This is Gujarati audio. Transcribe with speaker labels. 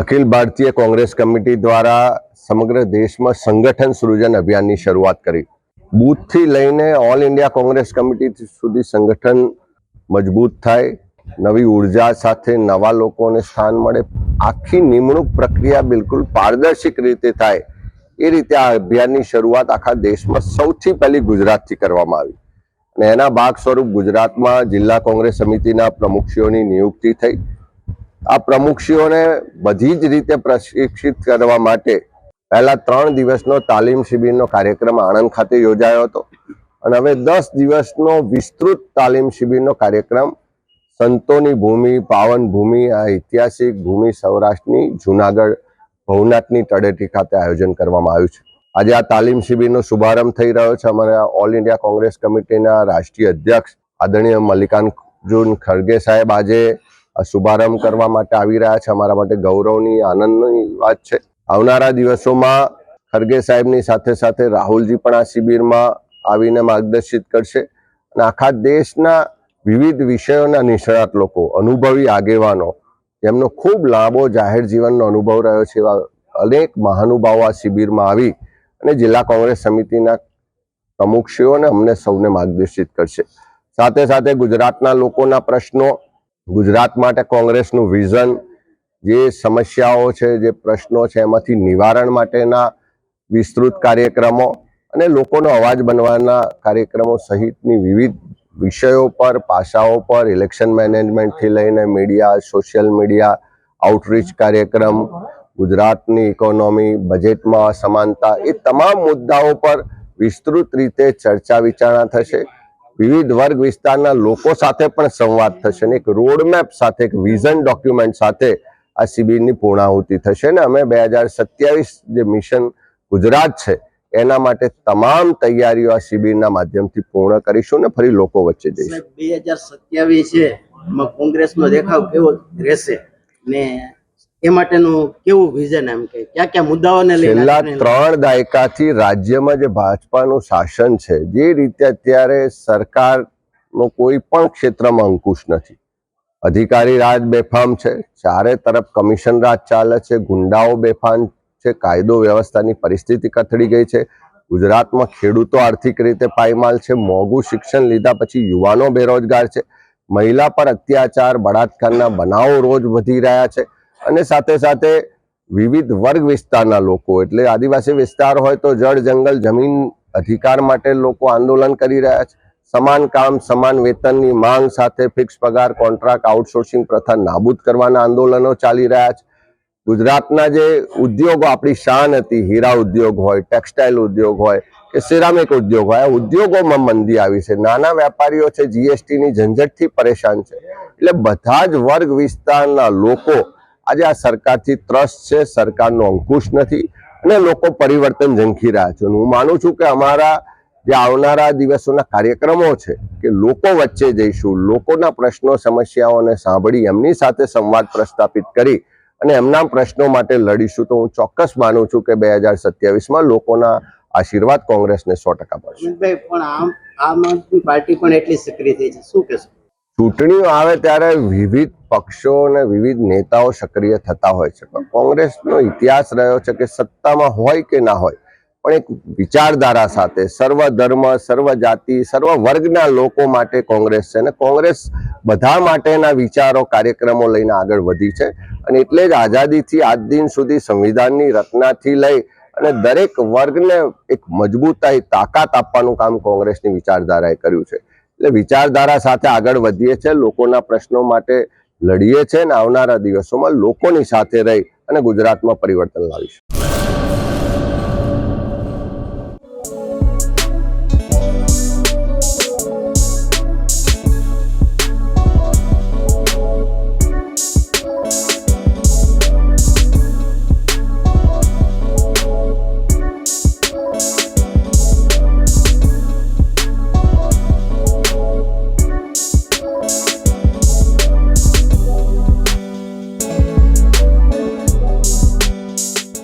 Speaker 1: અખિલ ભારતીય કોંગ્રેસ કમિટી દ્વારા સમગ્ર દેશમાં સંગઠન સૃજન અભિયાનની શરૂઆત કરી. બૂથથી લઈને ઓલ ઇન્ડિયા કોંગ્રેસ કમિટી સુધી સંગઠન મજબૂત થાય, નવી ઊર્જા સાથે નવા લોકોને સ્થાન મળે, આખી નિમણૂક પ્રક્રિયા બિલકુલ પારદર્શક રીતે થાય, એ રીતે આ અભિયાનની શરૂઆત આખા દેશમાં સૌથી પહેલી ગુજરાતથી કરવામાં આવી. અને એના ભાગ સ્વરૂપ ગુજરાતમાં જિલ્લા કોંગ્રેસ સમિતિના પ્રમુખશ્રીઓની નિયુક્તિ થઈ આ પ્રમુખશ્રીઓને બધી જ રીતે પ્રશિક્ષિત કરવા માટે પહેલા ત્રણ દિવસનો તાલીમ શિબિરનો કાર્યક્રમ આણંદ ખાતે યોજાયો હતો. અને હવે દસ દિવસનો વિસ્તૃત તાલીમ શિબિરનો કાર્યક્રમ સંતોની ભૂમિ, પાવન ભૂમિ, આ ઐતિહાસિક ભૂમિ સૌરાષ્ટ્રની જુનાગઢ ભવનાથની તળેટી ખાતે આયોજન કરવામાં આવ્યું છે. આજે આ તાલીમ શિબિરનો શુભારંભ થઈ રહ્યો છે. અમારા ઓલ ઇન્ડિયા કોંગ્રેસ કમિટીના રાષ્ટ્રીય અધ્યક્ષ આદરણીય મલ્લિકાર્જુન ખડગે સાહેબ આજે શુભારંભ કરવા માટે આવી રહ્યા છે. અમારા માટે ગૌરવની, આનંદની વાત છે. આવનારા દિવસોમાં ખરગે સાહેબની સાથે સાથે રાહુલજી પણ આ શિબિરમાં આવીને માર્ગદર્શિત કરશે. અને આખા દેશના વિવિધ વિષયોના નિષ્ણાત લોકો, અનુભવી આગેવાનો, જેમનો ખૂબ લાંબો જાહેર જીવનનો અનુભવ રહ્યો છે એવા અનેક મહાનુભાવો આ શિબિરમાં આવી અને જિલ્લા કોંગ્રેસ સમિતિના પ્રમુખશ્રીઓને અમને સૌને માર્ગદર્શિત કરશે. સાથે સાથે ગુજરાતના લોકોના પ્રશ્નો ગુજરાત માટે કોંગ્રેસનું વિઝન, જે સમસ્યાઓ છે, જે પ્રશ્નો છે, એમાંથી નિવારણ માટેના વિસ્તૃત કાર્યક્રમો અને લોકોનો અવાજ બનવાના કાર્યક્રમો સહિતની વિવિધ વિષયો પર, પાસાઓ પર, ઇલેક્શન મેનેજમેન્ટથી લઈને મીડિયા, સોશિયલ મીડિયા આઉટરીચ કાર્યક્રમ, ગુજરાતની ઇકોનોમી બજેટમાં અસમાનતા, એ તમામ મુદ્દાઓ પર વિસ્તૃત રીતે ચર્ચા વિચારણા થશે. વિવિધ વર્ગ વિસ્તારના લોકો સાથે પણ સંવાદ થશે અને એક રોડમેપ સાથે, એક વિઝન ડોક્યુમેન્ટ સાથે આ શિબિરની પૂર્ણાહુતિ થશે ને અમે બે હજાર સત્યાવીસ જે મિશન ગુજરાત છે, એના માટે તમામ તૈયારીઓ આ શિબિરના માધ્યમથી પૂર્ણ કરીશું ને ફરી લોકો વચ્ચે જઈશું.
Speaker 2: બે હજાર સત્યાવીસ છે કોંગ્રેસનો દેખાવ કેવો રહેશે ને એ માટેનું કેવું વિઝન એમ કે? કયા કયા મુદ્દાઓને લઈને
Speaker 1: છેલ્લા ત્રણ દાયકાથી રાજ્યમાં જે ભાજપાનું શાસન છે જે રીતે અત્યારે સરકારનો કોઈ પણ ક્ષેત્રમાં અંકુશ નથી. અધિકારી રાજ બેફામ છે ચારે તરફ કમિશન રાજ ચાલે છે ગુંડાઓ બેફામ છે કાયદો વ્યવસ્થાની પરિસ્થિતિ કથળી ગઈ છે. ગુજરાતમાં ખેડૂતો આર્થિક રીતે પાયમાલ છે મોંઘું શિક્ષણ લીધા પછી યુવાનો બેરોજગાર છે. મહિલા પર અત્યાચાર બળાત્કારના બનાવો રોજ વધી રહ્યા છે. અને સાથે સાથે વિવિધ વર્ગ વિસ્તારના લોકો, એટલે આદિવાસી વિસ્તાર હોય તો જળ, જંગલ, જમીન અધિકાર માટે લોકો આંદોલન કરી રહ્યા છે. સમાન કામ, સમાન વેતનની માંગ સાથે ફિક્સ પગાર, કોન્ટ્રાક્ટ, આઉટસોર્સિંગ પ્રથા નાબૂદ કરવાના આંદોલનો ચાલી રહ્યા છે. ગુજરાતના જે ઉદ્યોગો, આપણી શાન હતી, હીરા ઉદ્યોગ હોય, ટેક્સટાઇલ ઉદ્યોગ હોય કે સિરામિક ઉદ્યોગ હોય ઉદ્યોગોમાં મંદી આવી છે. નાના વેપારીઓ છે જીએસટીની ઝંઝટથી પરેશાન છે. એટલે બધા જ વર્ગ વિસ્તારના લોકો આજે આ સરકારથી ત્રસ્ત છે સરકારનો અંકુશ નથી અને લોકો પરિવર્તન ઝંખી રહ્યા છે. હું માનું છું કે અમારા જે આવનારા દિવસોના કાર્યક્રમો છે કે લોકો વચ્ચે જઈશું લોકોના પ્રશ્નો સમસ્યાઓને સાંભળી એમની સાથે સંવાદ પ્રસ્થાપિત કરી અને એમના પ્રશ્નો માટે લડીશું તો હું ચોક્કસ માનું છું કે બે હજાર સત્યાવીસમાં લોકોના આશીર્વાદ કોંગ્રેસને સો ટકા મળશે.
Speaker 2: પણ આમ આમ આદમી પાર્ટી પણ એટલી સક્રિય થઈ છે. શું કહેશો?
Speaker 1: ચૂંટણીઓ આવે ત્યારે વિવિધ પક્ષો અને વિવિધ નેતાઓ સક્રિય થતા હોય છે. પણ કોંગ્રેસનો ઇતિહાસ રહ્યો છે કે સત્તામાં હોય કે ના હોય, પણ એક વિચારધારા સાથે સર્વ ધર્મ, સર્વ જાતિ, સર્વ વર્ગના લોકો માટે કોંગ્રેસ છે. અને કોંગ્રેસ બધા માટેના વિચારો, કાર્યક્રમો લઈને આગળ વધી છે. અને એટલે જ આઝાદીથી આજ દિન સુધી સંવિધાનની રચનાથી લઈ અને દરેક વર્ગને એક મજબૂતાઈ, તાકાત આપવાનું કામ કોંગ્રેસની વિચારધારાએ કર્યું છે. એટલે વિચારધારા સાથે આગળ વધીએ છે લોકોના પ્રશ્નો માટે લડીએ છે અને આવનારા દિવસોમાં લોકોની સાથે રહી અને ગુજરાતમાં પરિવર્તન લાવીશું.